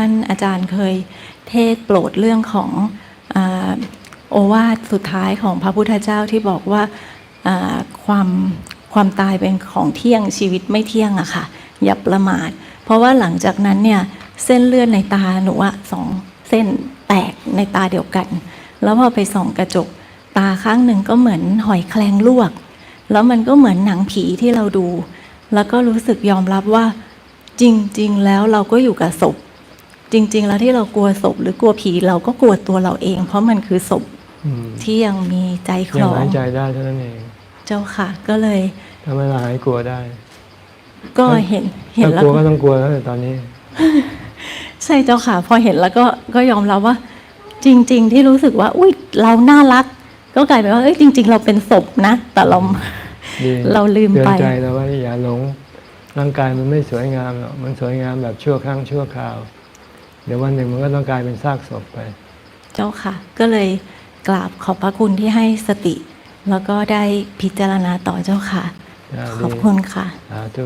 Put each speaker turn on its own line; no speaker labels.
ท่านอาจารย์เคยเทศโปรดเรื่องของอโอวาทสุดท้ายของพระพุทธเจ้าที่บอกว่าความความตายเป็นของเที่ยงชีวิตไม่เที่ยงอะค่ะ อย่าประมาท เพราะว่าหลังจากนั้นเนี่ยเส้นเลือดในตาหนูอะสองเส้นแตกในตาเดียวกัน แล้วพอไปส่องกระจกตาข้างหนึ่งก็เหมือนหอยแครงลวก แล้วมันก็เหมือนหนังผีที่เราดู แล้วก็รู้สึกยอมรับว่าจริง ๆ แล้วเราก็อยู่กับศพ จริง ๆ แล้วที่เรากลัวศพหรือกลัวผีเราก็กลัวตัวเราเอง เพราะมันคือศพ
อืม
ที่ยังมีใจคล
ยัง
อง
หายใจได้เท่านั้นเอง
เจ้าค่ะ ก็เลย
ทำให้เราหายกลัวได้
ก็เห็นเห็น
ถ้า
แล้ว
กลัวก็ต้องกลัวแล้วแต่ตอนนี้
ใช่เจ้าค่ะ พอเห็นแล้วก็ก็ยอมรับว่า จริง ๆ ที่รู้สึกว่า อุ้ยเราน่ารัก ก็กลายเป็นว่าเอ้ยจริง ๆ เราเป็นศพนะ แต่เรา
ดี
เราลืม
เตือ
ไป
นใจเราว่าอย่าหลงร่างกายมันไม่สวยงามหรอกมันสวยงามแบบชั่วครั้งชั่วคราวเดี๋ยววันหนึ่งมันก็ต้องกลายเป็นซากศพไป
เจ้าค่ะ ก็เลยกราบขอบพระคุณที่ให้สติ แล้วก็ได้พิจารณาต่อเจ้าค่ะ
อ่า
ขอบ
ดี
คุณค่ะ
สาธุ